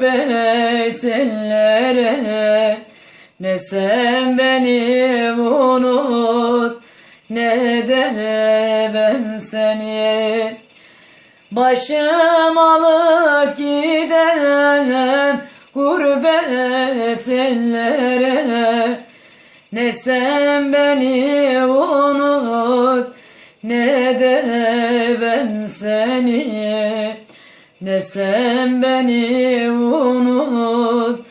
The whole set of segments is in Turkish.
gurbet ellere. Ne sen beni unut ne de ben seni. Başım alıp gidemem gurbet ellere. Ne sen beni unut ne de ben seni Ne sen beni unut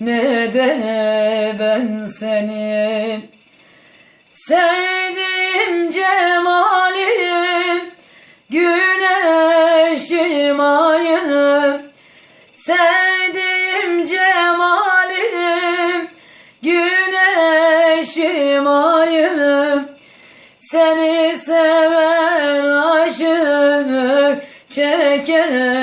ne de ben seni. Sevdim cemalim güneşim ayım Sevdim cemalim güneşim ayım Seni seven aşık çeker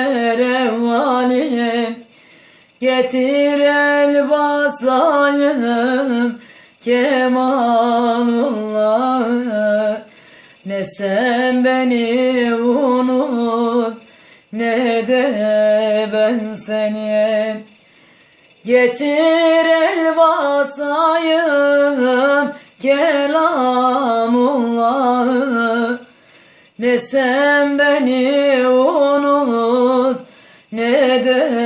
Getir el basayım kemalullahı Ne sen beni unut ne de ben seni Getir el basayım kelamullahı Ne sen beni unut ne de